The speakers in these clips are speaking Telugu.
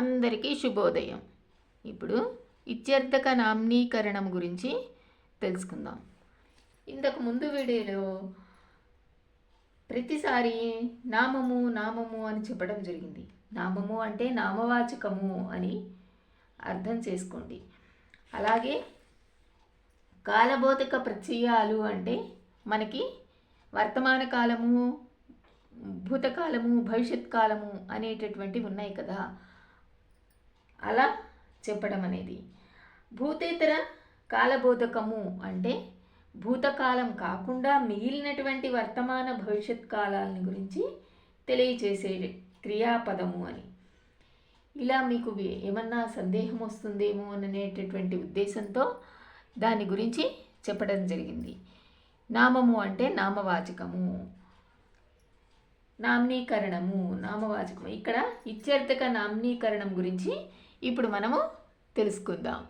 అందరికీ శుభోదయం. ఇప్పుడు ఇత్యర్థక నామ్నీకరణం గురించి తెలుసుకుందాం. ఇంతకు ముందు వీడియోలో ప్రతిసారి నామము నామము అని చెప్పడం జరిగింది. నామము అంటే నామవాచకము అని అర్థం చేసుకోండి. అలాగే కాలబోధక ప్రత్యయాలు అంటే మనకి వర్తమాన కాలము భూతకాలము భవిష్యత్ కాలము అనేటటువంటివి ఉన్నాయి కదా. అలా చెప్పడం అనేది. భూతేతర కాలబోధకము అంటే భూతకాలం కాకుండా మిగిలినటువంటి వర్తమాన భవిష్యత్ కాలాలని గురించి తెలియచేసే క్రియాపదము అని. ఇలా మీకు ఏమన్నా సందేహం వస్తుందేమో అనేటటువంటి ఉద్దేశంతో దాని గురించి చెప్పడం జరిగింది. నామము అంటే నామవాచకము. నామ్నీకరణము నామవాచకము. ఇక్కడ ఇత్యర్థక నామ్నీకరణం గురించి ఇప్పుడు మనము తెలుసుకుందాం.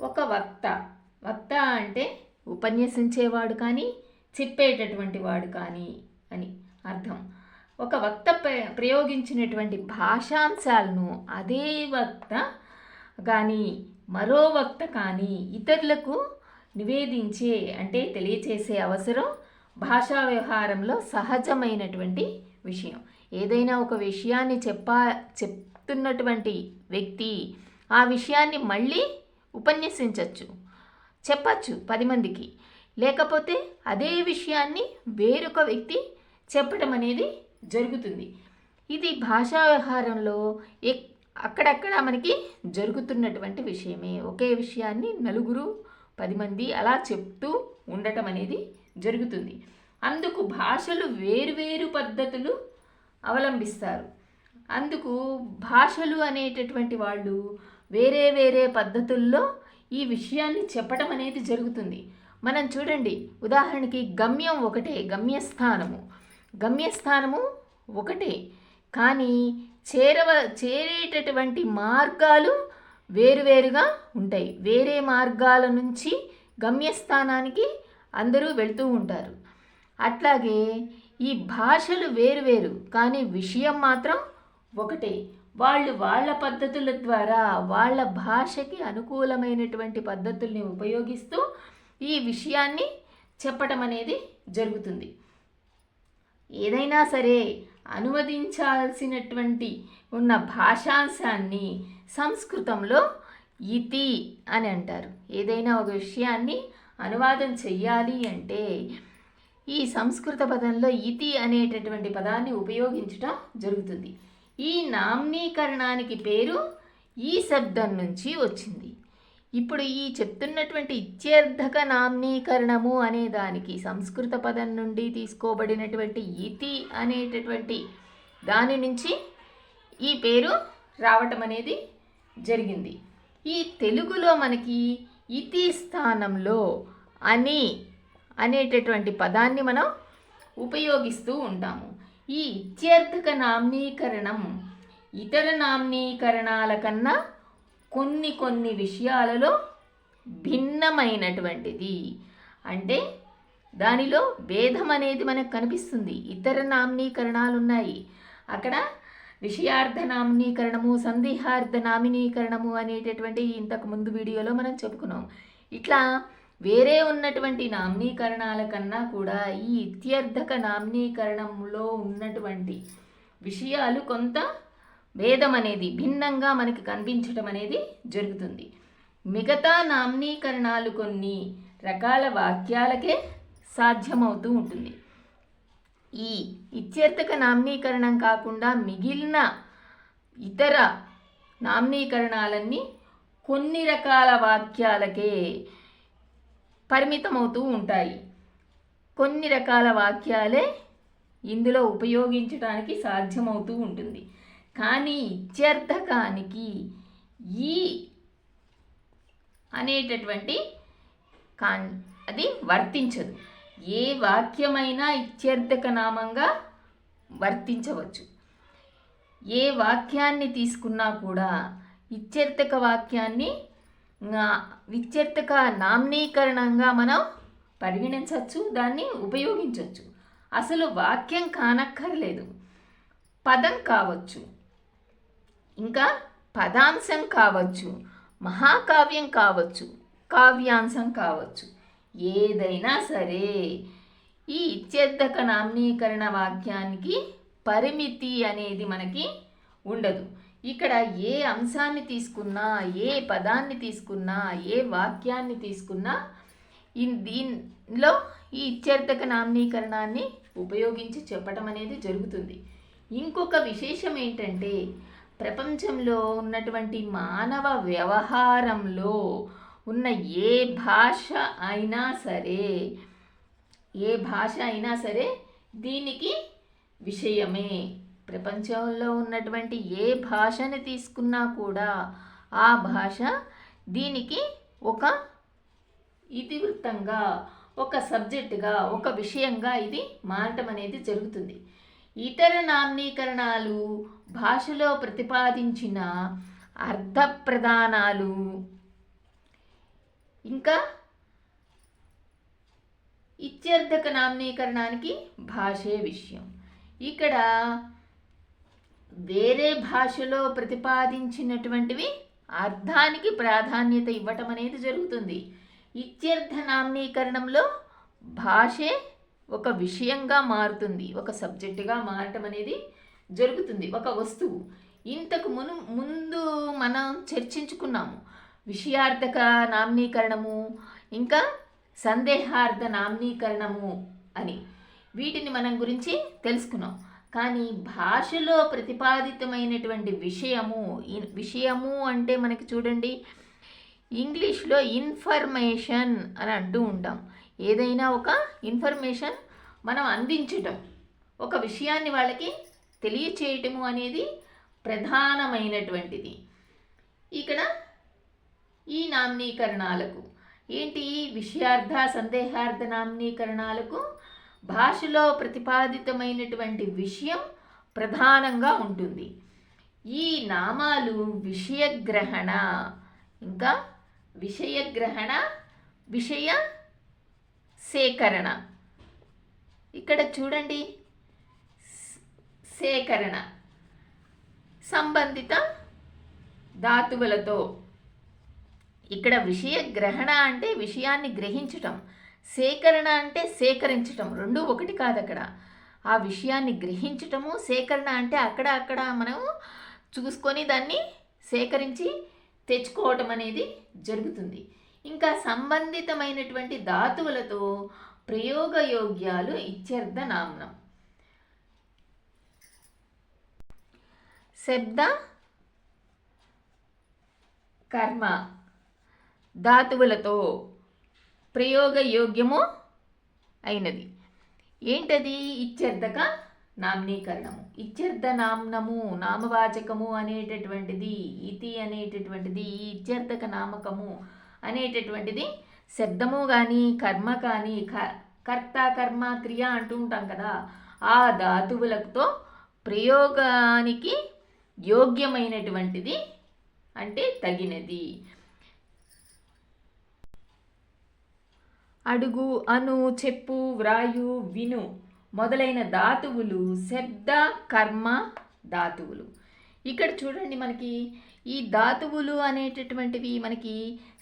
ఒక వక్త. వక్త అంటే ఉపన్యసించేవాడు కానీ చెప్పేటటువంటి వాడు కానీ అని అర్థం. ఒక వక్త ప్ర- ప్రయోగించినటువంటి భాషాంశాలను అదే వక్త కానీ మరో వక్త కానీ ఇతరులకు నివేదించే అంటే తెలియచేసే అవసరం భాషా వ్యవహారంలో సహజమైనటువంటి విషయం. ఏదైనా ఒక విషయాన్ని చెప్పా చెప్తున్నటువంటి వ్యక్తి ఆ విషయాన్ని మళ్ళీ ఉపన్యసించవచ్చు చెప్పచ్చు పది మందికి. లేకపోతే అదే విషయాన్ని వేరొక వ్యక్తి చెప్పడం అనేది జరుగుతుంది. ఇది భాషా వ్యవహారంలో ఎక్ అక్కడక్కడ మనకి జరుగుతున్నటువంటి విషయమే. ఒకే విషయాన్ని నలుగురు పది మంది అలా చెప్తూ ఉండటం అనేది జరుగుతుంది. అందుకు భాషలు వేరువేరు పద్ధతులు అవలంబిస్తారు. అందుకు భాషలు అనేటటువంటి వాళ్ళు వేరే వేరే పద్ధతుల్లో ఈ విషయాన్ని చెప్పడం అనేది జరుగుతుంది. మనం చూడండి ఉదాహరణకి గమ్యం ఒకటే గమ్యస్థానము. గమ్యస్థానము ఒకటే. కానీ చేరవ చేరేటటువంటి మార్గాలు వేరువేరుగా ఉంటాయి. వేరే మార్గాల నుంచి గమ్యస్థానానికి అందరూ వెళ్తూ ఉంటారు. అట్లాగే ఈ భాషలు వేరువేరు కానీ విషయం మాత్రం ఒకటే. వాళ్ళు వాళ్ళ పద్ధతుల ద్వారా వాళ్ళ భాషకి అనుకూలమైనటువంటి పద్ధతుల్ని ఉపయోగిస్తూ ఈ విషయాన్ని చెప్పటం అనేది జరుగుతుంది. ఏదైనా సరే అనువదించాల్సినటువంటి ఉన్న భాషాంశాన్ని సంస్కృతంలో ఇతి అని అంటారు. ఏదైనా ఒక విషయాన్ని అనువాదం చెయ్యాలి అంటే ఈ సంస్కృత పదంలో ఇతి అనేటటువంటి పదాన్ని ఉపయోగించటం జరుగుతుంది. ఈ నామ్నీకరణానికి పేరు ఈ శబ్దం నుంచి వచ్చింది. ఇప్పుడు ఈ చెప్తున్నటువంటి ఇత్యర్థక నామ్నీకరణము అనే దానికి సంస్కృత పదం నుండి తీసుకోబడినటువంటి ఇతి అనేటటువంటి దాని నుంచి ఈ పేరు రావటం అనేది జరిగింది. ఈ తెలుగులో మనకి ఇతి స్థానంలో అని అనేటటువంటి పదాన్ని మనం ఉపయోగిస్తూ ఉంటాము. ఈ ఇత్యర్థక నామ్నీకరణం ఇతర నామ్నీకరణాల కన్నా కొన్ని కొన్ని విషయాలలో భిన్నమైనటువంటిది. అంటే దానిలో భేదం అనేది మనకు కనిపిస్తుంది. ఇతర నామ్నీకరణాలు ఉన్నాయి అక్కడ విషయార్థ నామ్నీకరణము సందేహార్థ నామినీకరణము అనేటటువంటి ఇంతకు ముందు వీడియోలో మనం చెప్పుకున్నాం. ఇట్లా వేరే ఉన్నటువంటి నామ్నీకరణాల కన్నా కూడా ఈ ఇత్యర్థక నామ్నీకరణంలో ఉన్నటువంటి విషయాలు కొంత భేదం అనేది భిన్నంగా మనకి కనిపించడం అనేది జరుగుతుంది. మిగతా నామ్నీకరణాలు కొన్ని రకాల వాక్యాలకే సాధ్యమవుతూ ఉంటుంది. ఈ ఇత్యర్థక నామ్నీకరణం కాకుండా మిగిలిన ఇతర నామ్నీకరణాలన్నీ కొన్ని రకాల వాక్యాలకే పరిమితమవుతూ ఉంటాయి. కొన్ని రకాల వాక్యాలే ఇందులో ఉపయోగించడానికి సాధ్యమవుతూ ఉంటుంది. కానీ ఇత్యర్థకానికి ఈ అనేటటువంటి కాన్ అది వర్తించదు. ఏ వాక్యమైనా ఇత్యర్థక నామంగా వర్తించవచ్చు. ఏ వాక్యాన్ని తీసుకున్నా కూడా ఇత్యర్థక వాక్యాన్ని విత్యర్థక ఇత్యర్థక నామ్నీకరణంగా మనం పరిగణించవచ్చు దాన్ని ఉపయోగించవచ్చు. అసలు వాక్యం కానక్కర్లేదు. పదం కావచ్చు. ఇంకా పదాంశం కావచ్చు. మహాకావ్యం కావచ్చు. కావ్యాంశం కావచ్చు. ఏదైనా సరే ఈ ఇత్యర్థక నామ్నీకరణ వాక్యానికి పరిమితి అనేది మనకి ఉండదు. ఇక్కడ ఏ అంశాన్ని తీసుకున్నా ఏ పదాన్ని తీసుకున్నా ఏ వాక్యాన్ని తీసుకున్నా దీనిలో ఈ ఇత్యర్థక నామనీకరణాన్ని ఉపయోగించి చెప్పడం అనేది జరుగుతుంది. ఇంకొక విశేషం ఏంటంటే ప్రపంచంలో ఉన్నటువంటి మానవ వ్యవహారంలో ఉన్న ఏ భాష అయినా సరే ఏ భాష అయినా సరే దీనికి విషయమే. ప్రపంచంలో ఉన్నటువంటి ఏ భాషని తీసుకున్నా కూడా ఆ భాష దీనికి ఒక ఇతివృత్తంగా ఒక సబ్జెక్టుగా ఒక విషయంగా ఇది మారటం అనేది జరుగుతుంది. ఇతర నామీకరణాలు భాషలో ప్రతిపాదించిన అర్థ ప్రధానాలు ఇంకా ఇత్యర్థక నామీకరణానికి భాషే విషయం. ఇక్కడ వేరే భాషలో ప్రతిపాదించినటువంటివి అర్థానికి ప్రాధాన్యత ఇవ్వటం అనేది జరుగుతుంది. ఇత్యర్థ నామ్నీకరణంలో భాషే ఒక విషయంగా మారుతుంది ఒక సబ్జెక్టుగా మారటం అనేది జరుగుతుంది ఒక వస్తువు. ఇంతకు మును ముందు మనం చర్చించుకున్నాము విషయార్థక నామ్నీకరణము ఇంకా సందేహార్థ నామ్నీకరణము అని. వీటిని మనం గురించి తెలుసుకున్నాం. కానీ భాషలో ప్రతిపాదితమైనటువంటి విషయము విషయము అంటే మనకి చూడండి ఇంగ్లీష్లో ఇన్ఫర్మేషన్ అని అంటూ ఉంటాం. ఏదైనా ఒక ఇన్ఫర్మేషన్ మనం అందించటం ఒక విషయాన్ని వాళ్ళకి తెలియచేయటము అనేది ప్రధానమైనటువంటిది. ఇక్కడ ఈ నామ్నీకరణాలకు ఏంటి విషయార్థ సందేహార్థ నామ్నీకరణాలకు భాషలో ప్రతిపాదితమైనటువంటి విషయం ప్రధానంగా ఉంటుంది. ఈ నామాలు విషయగ్రహణ. ఇంకా విషయగ్రహణ విషయ సేకరణ. ఇక్కడ చూడండి. సేకరణ. సంబంధిత ధాతువులతో. ఇక్కడ విషయ గ్రహణ అంటే విషయాన్ని గ్రహించటం. సేకరణ అంటే సేకరించటం. రెండు ఒకటి కాదు అక్కడ ఆ విషయాన్ని గ్రహించటము సేకరణ అంటే అక్కడ అక్కడ మనం చూసుకొని దాన్ని సేకరించి తెచ్చుకోవటం అనేది జరుగుతుంది. ఇంకా సంబంధితమైనటువంటి ధాతువులతో ప్రయోగయోగ్యాలు ఇత్యర్థ శబ్ద కర్మ ధాతువులతో ప్రయోగయోగ్యము అయినది. ఏంటది? ఇత్యర్థక నామ్నీకరణము. ఇత్యర్థ నామ్నము నామవాచకము అనేటటువంటిది ఇతి అనేటటువంటిది ఈ ఇత్యర్థక నామకము అనేటటువంటిది శబ్దము కానీ కర్మ కానీ క- కర్త కర్మ క్రియ అంటూ ఉంటాం కదా ఆ ధాతువులతో ప్రయోగానికి యోగ్యమైనటువంటిది అంటే తగినది. అడుగు అను చెప్పు వ్రాయు విను. మొదలైన ధాతువులు శబ్ద కర్మ ధాతువులు. ఇక్కడ చూడండి మనకి ఈ ధాతువులు అనేటటువంటివి మనకి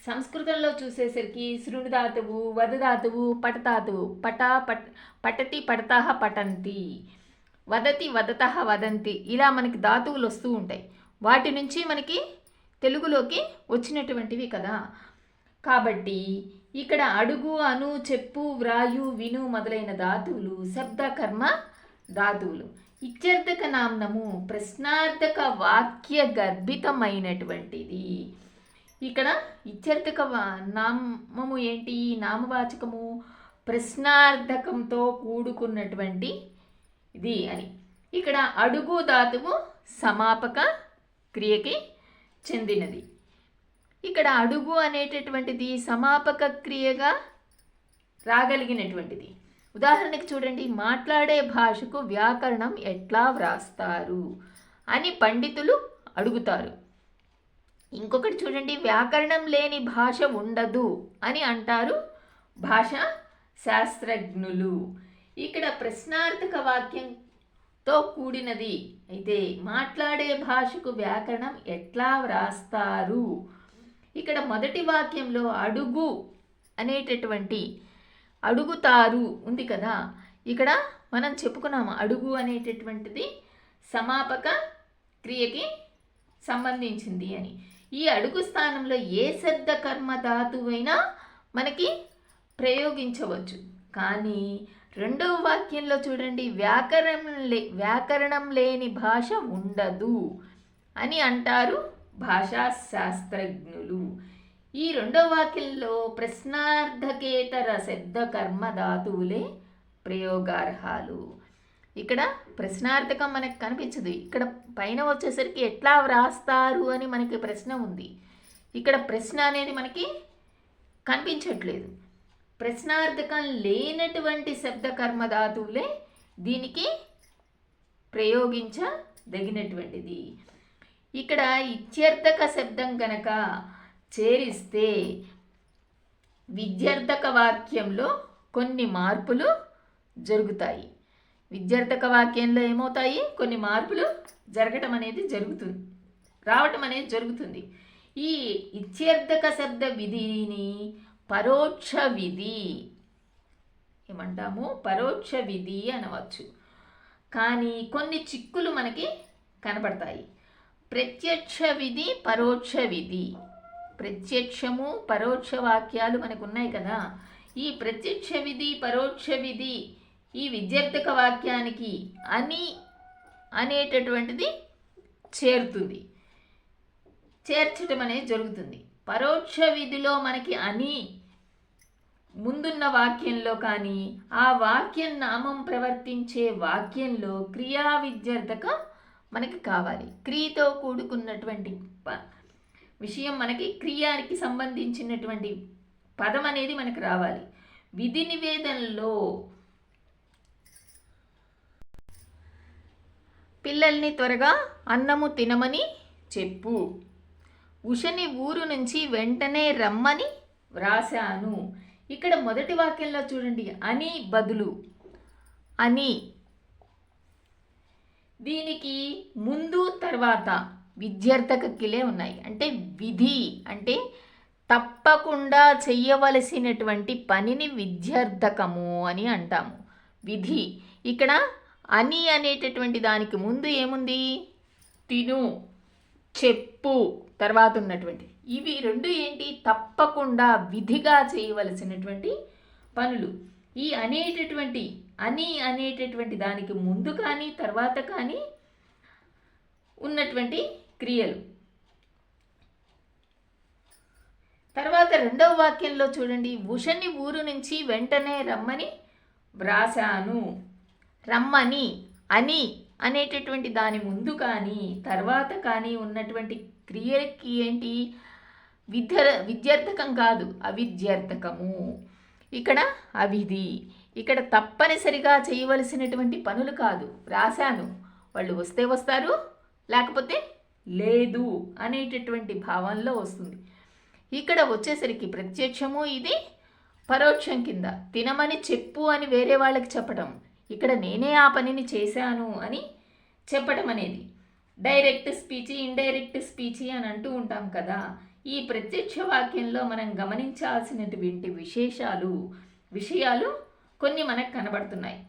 సంస్కృతంలో చూసేసరికి శృణు ధాతువు వద ధాతువు పటధాతువు పట పట్ పటతి పడత పటంతి. వదతి వదత వదంతి. ఇలా మనకి ధాతువులు వస్తూ ఉంటాయి. వాటి నుంచి మనకి తెలుగులోకి వచ్చినటువంటివి కదా. కాబట్టి ఇక్కడ అడుగు అను చెప్పు వ్రాయు విను మొదలైన ధాతువులు శబ్ద కర్మ ధాతువులు. ఇత్యర్థక నామ్నము ప్రశ్నార్థక వాక్య గర్భితమైనటువంటిది. ఇక్కడ ఇత్యర్థక వా- నామము ఏంటి? నామవాచకము ప్రశ్నార్థకంతో కూడుకున్నటువంటి ఇది అని. ఇక్కడ అడుగు ధాతువు సమాపక క్రియకి చెందినది. ఇక్కడ అడుగు అనేటటువంటిది సమాపక క్రియగా రాగలిగినటువంటిది. ఉదాహరణకి చూడండి మాట్లాడే భాషకు వ్యాకరణం ఎట్లా వ్రాస్తారు అని పండితులు అడుగుతారు. ఇంకొకటి చూడండి వ్యాకరణం లేని భాష ఉండదు అని అంటారు భాష శాస్త్రజ్ఞులు. ఇక్కడ ప్రశ్నార్థక వాక్యంతో కూడినది. అయితే మాట్లాడే భాషకు వ్యాకరణం ఎట్లా వ్రాస్తారు? ఇక్కడ మొదటి వాక్యంలో అడుగు అనేటటువంటి అడుగుతారు ఉంది కదా. ఇక్కడ మనం చెప్పుకున్నాము అడుగు అనేటటువంటిది సమాపక క్రియకి సంబంధించింది అని. ఈ అడుగు స్థానంలో ఏ శబ్ద కర్మ ధాతువైనా మనకి ప్రయోగించవచ్చు. కానీ రెండవ వాక్యంలో చూడండి వ్యాకరణం లే వ్యాకరణం లేని భాష ఉండదు అని అంటారు భాషా శాస్త్రజ్ఞులు ఈ రెండవ వాక్యంలో ప్రశ్నార్థకేతర శబ్ద కర్మ ధాతువులే ప్రయోగార్హాలు. ఇక్కడ ప్రశ్నార్థకం మనకు కనిపించదు. ఇక్కడ పైన వచ్చేసరికి ఎట్లా వ్రాస్తారు అని మనకి ప్రశ్న ఉంది. ఇక్కడ ప్రశ్న అనేది మనకి కనిపించట్లేదు. ప్రశ్నార్థకం లేనటువంటి శబ్ద కర్మ ధాతువులే దీనికి ప్రయోగించదగినటువంటిది. ఇక్కడ ఇత్యర్థక శబ్దం కనుక చేరిస్తే విద్యార్థక వాక్యంలో కొన్ని మార్పులు జరుగుతాయి. విద్యార్థక వాక్యంలో ఏమవుతాయి? కొన్ని మార్పులు జరగటం అనేది జరుగుతుంది. రావటం అనేది జరుగుతుంది. ఈ ఇత్యర్థక శబ్ద విధిని పరోక్ష విధి ఏమంటాము? పరోక్ష విధి అనవచ్చు. కానీ కొన్ని చిక్కులు మనకి కనపడతాయి. ప్రత్యక్ష విధి పరోక్ష విధి ప్రత్యక్షము పరోక్ష వాక్యాలు మనకు ఉన్నాయి కదా. ఈ ప్రత్యక్ష విధి పరోక్ష విధి ఈ విద్యార్థక వాక్యానికి అని అనేటటువంటిది చేరుతుంది. చేర్చటం అనేది జరుగుతుంది. పరోక్ష విధిలో మనకి అని ముందున్న వాక్యంలో కానీ ఆ వాక్యం నామం ప్రవర్తించే వాక్యంలో క్రియా విద్యార్థక మనకి కావాలి. క్రియతో కూడుకున్నటువంటి విషయం మనకి క్రియానికి సంబంధించినటువంటి పదం అనేది మనకు రావాలి. విధి నివేదనలో పిల్లల్ని త్వరగా అన్నము తినమని చెప్పు. ఉషని ఊరు నుంచి వెంటనే రమ్మని వ్రాశాను. ఇక్కడ మొదటి వాక్యంలో చూడండి. అని బదులు. అని. దీనికి ముందు తర్వాత విద్యార్థక కిలే ఉన్నాయి. అంటే విధి అంటే తప్పకుండా చెయ్యవలసినటువంటి పనిని విద్యార్థకము అని అంటాము. విధి ఇక్కడ అని అనేటటువంటి దానికి ముందు ఏముంది? తిను చెప్పు తర్వాత ఉన్నటువంటి. ఇవి రెండు ఏంటి? తప్పకుండా విధిగా చేయవలసినటువంటి పనులు. ఈ అనేటటువంటి అని అనేటటువంటి దానికి ముందు కానీ తర్వాత కానీ ఉన్నటువంటి క్రియలు. తర్వాత రెండవ వాక్యంలో చూడండి. ఉషని ఊరు నుంచి వెంటనే రమ్మని వ్రాశాను. రమ్మని అని అనేటటువంటి దాని ముందు కానీ తర్వాత కానీ ఉన్నటువంటి క్రియకి ఏంటి? విద్య విద్యార్థకం కాదు అవిద్యార్థకము. ఇక్కడ అవిధి. ఇక్కడ తప్పనిసరిగా చేయవలసినటువంటి పనులు కాదు. రాశాను. వాళ్ళు వస్తే వస్తారు లేకపోతే లేదు అనేటటువంటి భావంలో వస్తుంది. ఇక్కడ వచ్చేసరికి ప్రత్యక్షము ఇది పరోక్షం కింద. తినమని చెప్పు అని వేరే వాళ్ళకి చెప్పడం ఇక్కడ నేనే ఆ పనిని చేశాను అని చెప్పడం అనేది. డైరెక్ట్ స్పీచ్ ఇండైరెక్ట్ స్పీచ్ అని అంటూ ఉంటాం కదా. ఈ ప్రత్యక్ష వాక్యంలో మనం గమనించాల్సినటువంటి విశేషాలు విషయాలు కొన్ని మనకు కనబడుతున్నాయి.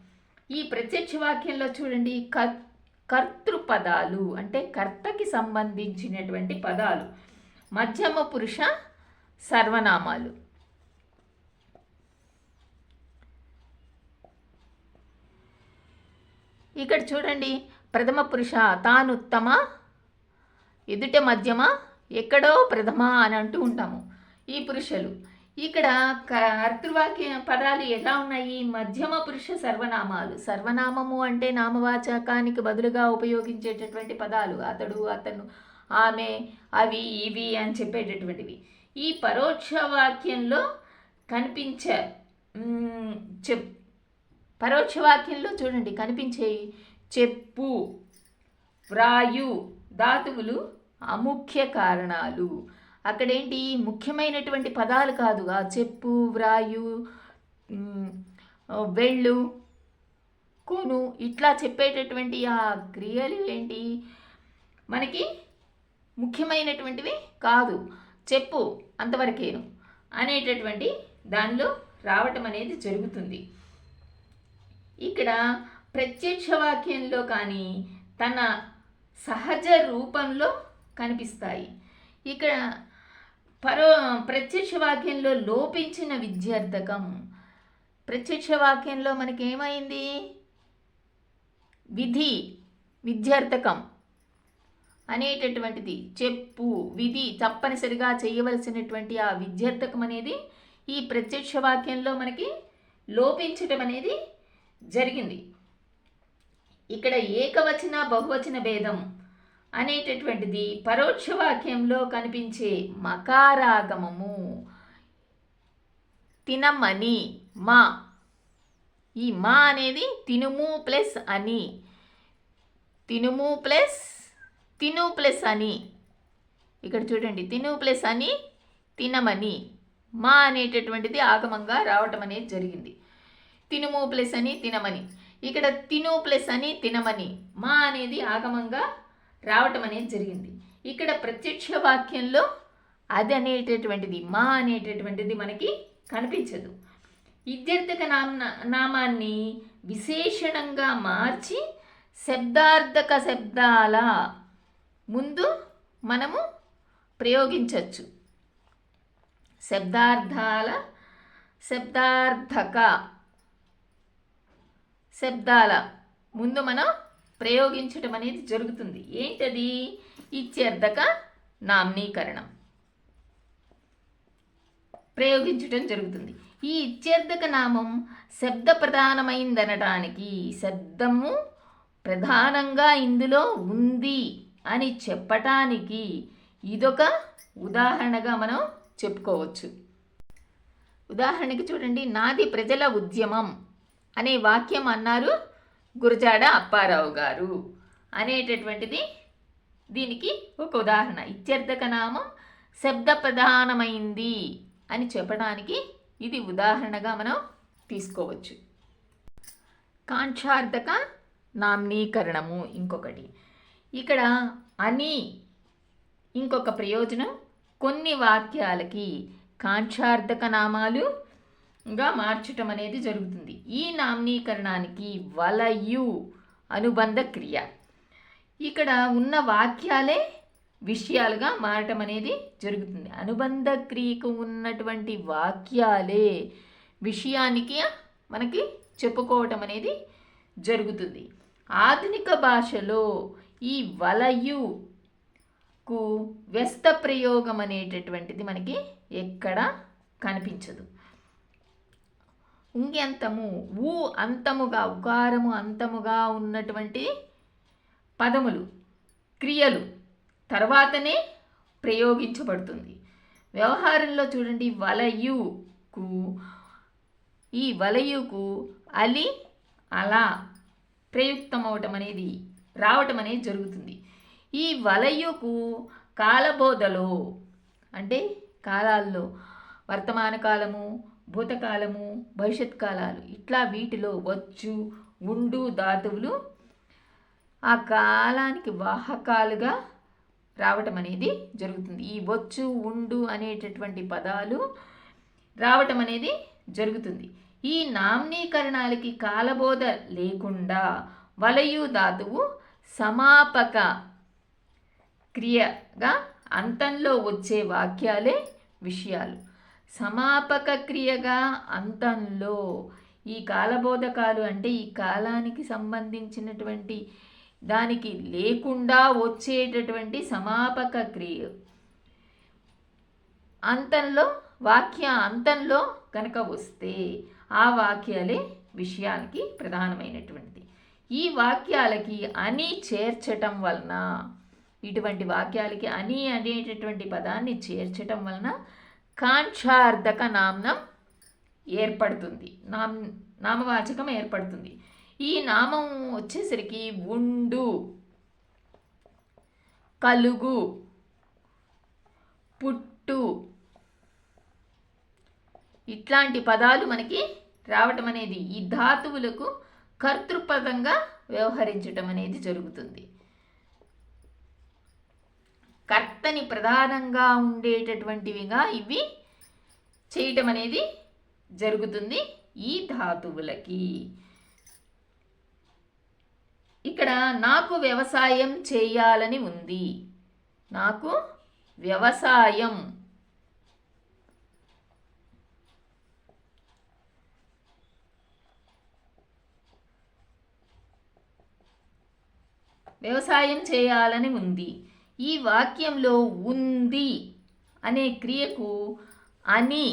ఈ ప్రత్యక్ష వాక్యంలో చూడండి కర్ కర్తృపదాలు అంటే కర్తకి సంబంధించినటువంటి పదాలు. మధ్యమ పురుష సర్వనామాలు. ఇక్కడ చూడండి ప్రథమ పురుష తానుత్తమ ఎదుట మధ్యమ ఎక్కడో ప్రథమ అని అంటూ ఉంటాము ఈ పురుషులు. ఇక్కడ కర్తృవాక్య పదాలు ఎలా ఉన్నాయి? మధ్యమ పురుష సర్వనామాలు. సర్వనామము అంటే నామవాచకానికి బదులుగా ఉపయోగించేటటువంటి పదాలు. అతడు అతను ఆమె అవి ఇవి అని చెప్పేటటువంటివి. ఈ పరోక్ష వాక్యంలో కనిపించే చెప్ పరోక్ష వాక్యంలో చూడండి. కనిపించేవి చెప్పు. వ్రాయు. ధాతువులు అముఖ్య కారణాలు. అక్కడేంటి? ముఖ్యమైనటువంటి పదాలు కాదు. ఆ చెప్పు వ్రాయు వెళ్ళు కొను ఇట్లా చెప్పేటటువంటి ఆ క్రియలు ఏంటి? మనకి ముఖ్యమైనటువంటివి కాదు. చెప్పు అంతవరకేను. అనేటటువంటి దానిలో రావటం అనేది జరుగుతుంది. ఇక్కడ ప్రత్యక్ష వాక్యంలో కానీ తన సహజ రూపంలో కనిపిస్తాయి. ఇక్కడ పరో ప్రత్యక్ష వాక్యంలో లోపించిన విద్యార్థకం. ప్రత్యక్ష వాక్యంలో మనకి ఏమైంది విధి విద్యార్థకం అనేటటువంటిది. చెప్పు విధి తప్పనిసరిగా చేయవలసినటువంటి ఆ విద్యార్థకం అనేది ఈ ప్రత్యక్ష వాక్యంలో మనకి లోపించటం అనేది జరిగింది. ఇక్కడ ఏకవచన బహువచన భేదం అనేటటువంటిది పరోక్ష వాక్యంలో కనిపించే మకారాగమము. తినమని మా. ఈ మా అనేది తినుము ప్లస్ అని. తినుము ప్లస్ తిను ప్లస్ అని. ఇక్కడ చూడండి తిను ప్లస్ అని తినమని. మా అనేటటువంటిది ఆగమంగా రావటం అనేది జరిగింది. తినుము ప్లస్ అని తినమని. ఇక్కడ తిను ప్లస్ అని తినమని. మా అనేది ఆగమంగా రావటం అనేది జరిగింది. ఇక్కడ ప్రత్యక్ష వాక్యంలో అది అనేటటువంటిది మా అనేటటువంటిది మనకి కనిపించదు. ఇద్యర్థక నామ నామాన్ని విశేషణంగా మార్చి శబ్దార్థక శబ్దాల ముందు మనము ప్రయోగించవచ్చు శబ్దార్థాల శబ్దార్థక శబ్దాల ముందు మనం ప్రయోగించటం అనేది జరుగుతుంది. ఏంటది? ఇత్యర్థక నామ్నీకరణం. ప్రయోగించటం జరుగుతుంది. ఈ ఇత్యర్థక నామం శబ్ద ప్రధానమైందనడానికి శబ్దము ప్రధానంగా ఇందులో ఉంది అని చెప్పటానికి ఇదొక ఉదాహరణగా మనం చెప్పుకోవచ్చు. ఉదాహరణకి చూడండి నాది ప్రజల ఉద్యమం. అనే వాక్యం అన్నారు గురజాడ అప్పారావు గారు. అనేటటువంటిది దీనికి ఒక ఉదాహరణ. ఇత్యర్థక నామం శబ్ద ప్రధానమైంది అని చెప్పడానికి ఇది ఉదాహరణగా మనం తీసుకోవచ్చు. కాంక్షార్థక నామ్నీకరణము ఇంకొకటి. ఇక్కడ అని ఇంకొక ప్రయోజనం కొన్ని వాక్యాలకి కాంక్షార్థక నామాలు గా మార్చటం అనేది జరుగుతుంది. ఈ నామీకరణానికి వలయు అనుబంధ క్రియ. ఇక్కడ ఉన్న వాక్యాలే విషయాలుగా మారటం అనేది జరుగుతుంది. అనుబంధ క్రియకు ఉన్నటువంటి వాక్యాలే విషయానికి మనకి చెప్పుకోవటం అనేది జరుగుతుంది. ఆధునిక భాషలో ఈ వలయుకు వ్యస్త ప్రయోగం అనేటటువంటిది మనకి ఎక్కడ కనిపించదు. ఉంగ్యంతము ఊ అంతముగా ఉకారము అంతముగా ఉన్నటువంటి పదములు క్రియలు తర్వాతనే ప్రయోగించబడుతుంది. వ్యవహారంలో చూడండి వలయుకు ఈ వలయుకు అలి అలా ప్రయుక్తమవటం అనేది రావటం అనేది జరుగుతుంది. ఈ వలయుకు కాలబోధలో అంటే కాలాల్లో వర్తమాన కాలము భూతకాలము భవిష్యత్ కాలాలు ఇట్లా వీటిలో వచ్చు ఉండు ధాతువులు ఆ కాలానికి వాహకాలుగా రావటం అనేది జరుగుతుంది. ఈ వచ్చు ఉండు అనేటటువంటి పదాలు రావటం అనేది జరుగుతుంది. ఈ నామ్నీకరణాలకి కాలబోధ లేకుండా వలయు ధాతువు సమాపక క్రియగా అంతంలో వచ్చే వాక్యాలే విషయాలు. సమాపక క్రియగా అంతంలో ఈ కాలబోధకాలు అంటే ఈ కాలానికి సంబంధించినటువంటి దానికి లేకుండా వచ్చేటటువంటి సమాపక క్రియ అంతంలో వాక్య అంతంలో కనుక వస్తే ఆ వాక్యాలే విషయానికి ప్రధానమైనటువంటిది. ఈ వాక్యాలకి అని చేర్చటం వలన ఇటువంటి వాక్యాలకి అని అనేటటువంటి పదాన్ని చేర్చటం వలన కాంక్షార్థక నామ్నం ఏర్పడుతుంది. నామ్ నామవాచకం ఏర్పడుతుంది. ఈ నామం వచ్చేసరికి ఉండు కలుగు పుట్టు ఇట్లాంటి పదాలు మనకి రావటం అనేది ఈ ధాతువులకు కర్తృపదంగా వ్యవహరించటం అనేది జరుగుతుంది. కర్తని ప్రధానంగా ఉండేటటువంటివిగా ఇవి చేయటం అనేది జరుగుతుంది ఈ ధాతువులకి. ఇక్కడ నాకు వ్యవసాయం చేయాలని ఉంది. నాకు వ్యవసాయం. వ్యవసాయం చేయాలని ఉంది. ఈ వాక్యంలో ఉంది అనే క్రియకు అని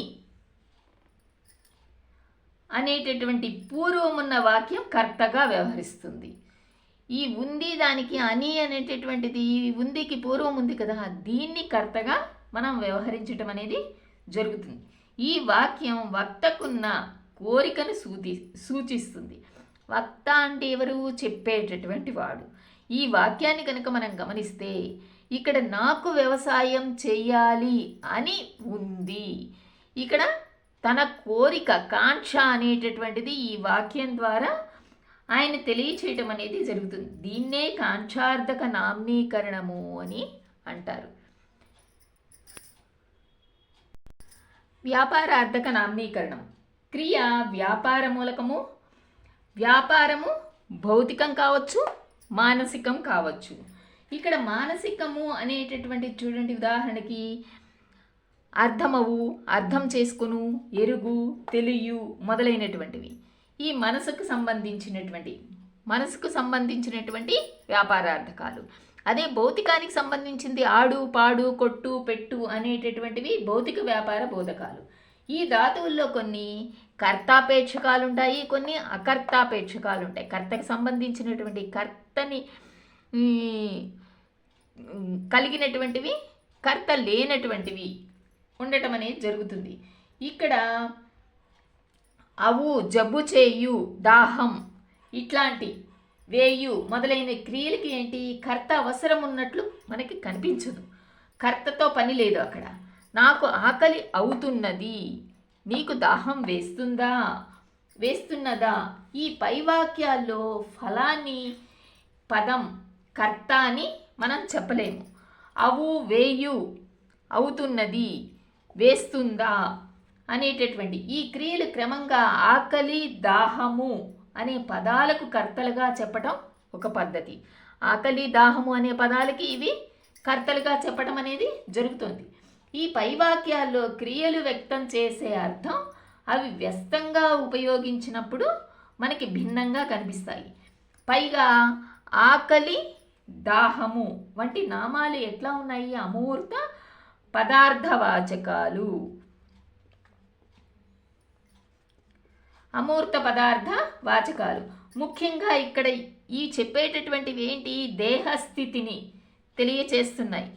అనేటటువంటి పూర్వమున్న వాక్యం కర్తగా వ్యవహరిస్తుంది. ఈ ఉంది దానికి అని అనేటటువంటిది ఈ ఉందికి పూర్వం ఉంది కదా దీన్ని కర్తగా మనం వ్యవహరించటం అనేది జరుగుతుంది. ఈ వాక్యం వక్తకున్న కోరికను సూచి సూచిస్తుంది. వక్త అంటే ఎవరు? చెప్పేటటువంటి వాడు. ఈ వాక్యాన్ని కనుక మనం గమనిస్తే ఇక్కడ నాకు వ్యవసాయం చేయాలి అని ఉంది. ఇక్కడ తన కోరిక కాంక్ష అనేటటువంటిది ఈ వాక్యం ద్వారా ఆయన తెలియచేయటం అనేది జరుగుతుంది. దీన్నే కాంక్షార్థక నామ్నీకరణము అని అంటారు. వ్యాపారార్థక నామ్నీకరణం క్రియ వ్యాపార మూలకము వ్యాపారము భౌతికం కావచ్చు మానసికం కావచ్చు. ఇక్కడ మానసికము అనేటటువంటి చూడండి ఉదాహరణకి అర్థమవు అర్థం చేసుకును ఎరుగు తెలియు మొదలైనటువంటివి. ఈ మనసుకు సంబంధించినటువంటి మనసుకు సంబంధించినటువంటి వ్యాపారార్థకాలు. అదే భౌతికానికి సంబంధించింది ఆడు పాడు కొట్టు పెట్టు అనేటటువంటివి భౌతిక వ్యాపార బోధకాలు. ఈ ధాతువుల్లో కొన్ని కర్తాపేక్షకాలు ఉంటాయి కొన్ని అకర్తాపేక్షకాలు ఉంటాయి కర్తకి సంబంధించినటువంటి కర్తని కలిగినటువంటివి కర్త లేనటువంటివి ఉండటం అనేది జరుగుతుంది. ఇక్కడ అవు జబ్బు చేయు దాహం ఇట్లాంటి వేయు మొదలైన క్రియలకి ఏంటి? కర్త అవసరం ఉన్నట్లు మనకి కనిపించదు. కర్తతో పని లేదు అక్కడ. నాకు ఆకలి అవుతున్నది. నీకు దాహం వేస్తుందా? వేస్తున్నదా? ఈ పైవాక్యాల్లో ఫలాన్ని పదం కర్త అని మనం చెప్పలేము. అవు వేయు అవుతున్నది వేస్తుందా అనేటటువంటి ఈ క్రియలు క్రమంగా ఆకలి దాహము అనే పదాలకు కర్తలుగా చెప్పటం ఒక పద్ధతి. ఆకలి దాహము అనే పదాలకి ఇవి కర్తలుగా చెప్పటం అనేది జరుగుతుంది. ఈ పై వాక్యాల్లో క్రియలు వ్యక్తం చేసే అర్థం అవి వ్యస్తంగా ఉపయోగించినప్పుడు మనకి భిన్నంగా కనిపిస్తాయి. పైగా ఆకలి దాహము వంటి నామాలు ఎట్లా ఉన్నాయి? అమూర్త పదార్థవాచకాలు. అమూర్త పదార్థ వాచకాలు ముఖ్యంగా ఇక్కడ ఈ చెప్పేటటువంటివి ఏంటి? దేహస్థితిని తెలియచేస్తున్నాయి.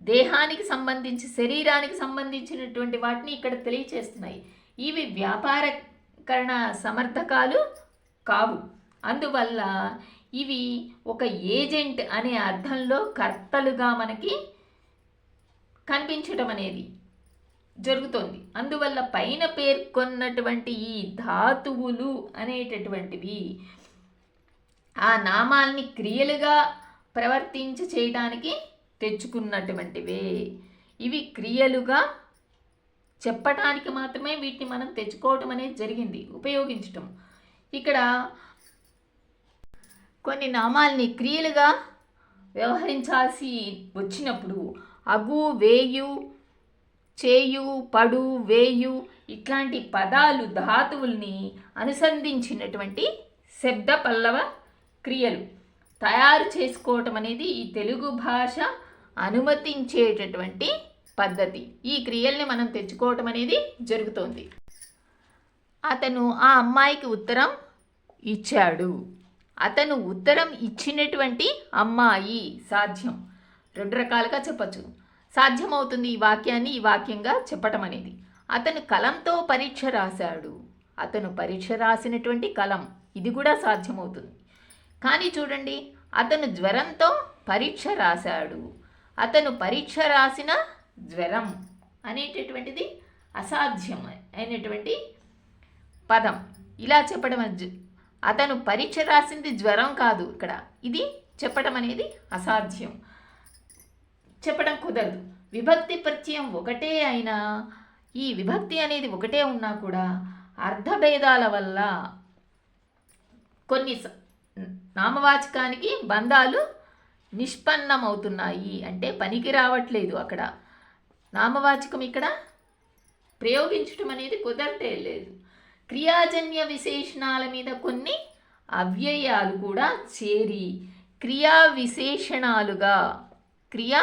దేహానికి సంబంధించి శరీరానికి సంబంధించినటువంటి వాటిని ఇక్కడ తెలియచేస్తున్నాయి. ఇవి వ్యాపారకరణ సమర్థకాలు కావు. అందువల్ల ఇవి ఒక ఏజెంట్ అనే అర్థంలో కర్తలుగా మనకి కనిపించడం అనేది జరుగుతోంది. అందువల్ల పైన పేర్కొన్నటువంటి ఈ ధాతువులు అనేటటువంటివి ఆ నామాల్ని క్రియలుగా ప్రవర్తించి చేయడానికి తెచ్చుకున్నటువంటివే. ఇవి క్రియలుగా చెప్పటానికి మాత్రమే వీటిని మనం తెచ్చుకోవటం అనేది జరిగింది ఉపయోగించటం. ఇక్కడ కొన్ని నామాల్ని క్రియలుగా వ్యవహరించాల్సి వచ్చినప్పుడు అగు వేయు చేయు పడు వేయు ఇట్లాంటి పదాలు ధాతువుల్ని అనుసంధించినటువంటి శబ్ద పల్లవ క్రియలు. తయారు చేసుకోవటం అనేది ఈ తెలుగు భాష అనుమతించేటటువంటి పద్ధతి. ఈ క్రియల్ని మనం తెచ్చుకోవటం అనేది జరుగుతోంది. అతను ఆ అమ్మాయికి ఉత్తరం ఇచ్చాడు. అతను ఉత్తరం ఇచ్చినటువంటి అమ్మాయి సాధ్యం. రెండు రకాలుగా చెప్పచ్చు. సాధ్యమవుతుంది ఈ వాక్యాన్ని ఈ వాక్యంగా చెప్పటం అనేది. అతను కలంతో పరీక్ష రాశాడు. అతను పరీక్ష రాసినటువంటి కలం. ఇది కూడా సాధ్యమవుతుంది. కానీ చూడండి అతను జ్వరంతో పరీక్ష రాశాడు. అతను పరీక్ష రాసిన జ్వరం అనేటటువంటిది అసాధ్యం అయినటువంటి పదం. ఇలా చెప్పడం అతను పరీక్ష రాసింది జ్వరం కాదు ఇక్కడ. ఇది చెప్పడం అనేది అసాధ్యం. చెప్పడం కుదరదు. విభక్తి ప్రత్యయం ఒకటే అయినా ఈ విభక్తి అనేది ఒకటే ఉన్నా కూడా అర్థభేదాల వల్ల కొన్ని నామవాచకానికి బంధాలు నిష్పన్నమవుతున్నాయి. అంటే పనికి రావట్లేదు అక్కడ. నామవాచకం ఇక్కడ ప్రయోగించటం అనేది కుదరటే లేదు. క్రియాజన్య విశేషణాల మీద కొన్ని అవ్యయాలు కూడా చేరి క్రియా విశేషణాలుగా క్రియా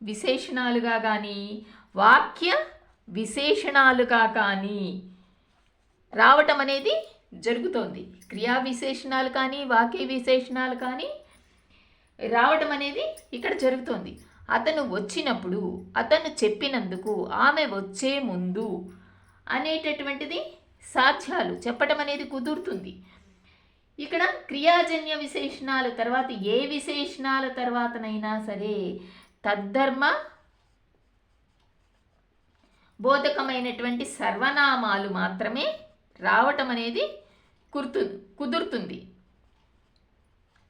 విశేషణాలుగా కానీ వాక్య విశేషణాలుగా కానీ రావటం అనేది జరుగుతోంది. క్రియా విశేషణాలు కానీ వాక్య విశేషణాలు కానీ రావటం అనేది ఇక్కడ జరుగుతోంది. అతను వచ్చినప్పుడు అతను చెప్పినందుకు ఆమె వచ్చే ముందు అనేటటువంటిది సాధ్యాలు చెప్పటం అనేది కుదురుతుంది. ఇక్కడ క్రియాజన్య విశేషణాలు తర్వాత ఏ విశేషణాల తర్వాతనైనా సరే తద్ధర్మ బోధకమైనటువంటి సర్వనామాలు మాత్రమే రావటం అనేది కుర్తు కుదురుతుంది.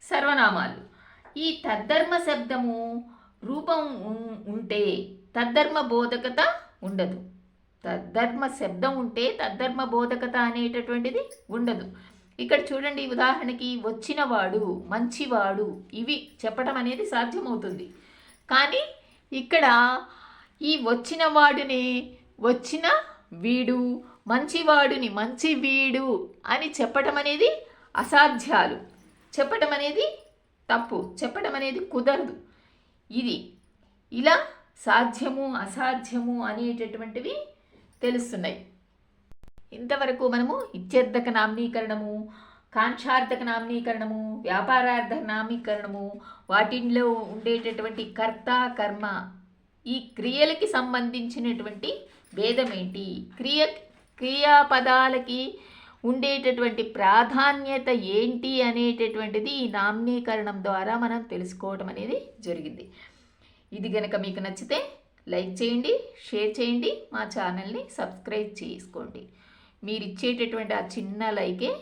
సర్వనామాలు. ఈ తద్ధర్మ శబ్దము రూపం ఉంటే తద్ధర్మ బోధకత ఉండదు. తద్ధర్మ శబ్దం ఉంటే తద్ధర్మ బోధకత అనేటటువంటిది ఉండదు. ఇక్కడ చూడండి ఉదాహరణకి వచ్చినవాడు మంచివాడు ఇవి చెప్పడం అనేది సాధ్యమవుతుంది. కానీ ఇక్కడ ఈ వచ్చిన వాడుని వచ్చిన వీడు మంచివాడుని మంచి వీడు అని చెప్పటం అనేది అసాధ్యాలు. చెప్పటం అనేది తప్పు చెప్పటం అనేది కుదరదు. ఇది ఇలా సాధ్యము అసాధ్యము అనేటటువంటివి తెలుస్తున్నాయి. ఇంతవరకు మనము ఇత్యర్థక నామీకరణము కాంక్షార్థక నామీకరణము వ్యాపారార్థక నామీకరణము వాటిలో ఉండేటటువంటి కర్త కర్మ ఈ క్రియలకి సంబంధించినటువంటి భేదం ఏంటి క్రియ క్రియాపదాలకి ఉండేటటువంటి ప్రాధాన్యత ఏంటి అనేటటువంటిది ఈ నామీకరణం ద్వారా మనం తెలుసుకోవడం అనేది జరిగింది. ఇది కనుక మీకు నచ్చితే లైక్ చేయండి షేర్ చేయండి మా ఛానల్ని సబ్స్క్రైబ్ చేసుకోండి. మీరు ఇచ్చేటటువంటి ఆ చిన్న లైకే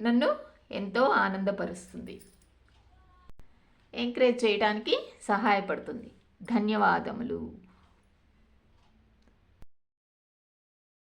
నన్ను ఎంతో ఆనందపరుస్తుంది. ఎంకరేజ్ చేయడానికి సహాయపడుతుంది. ధన్యవాదములు.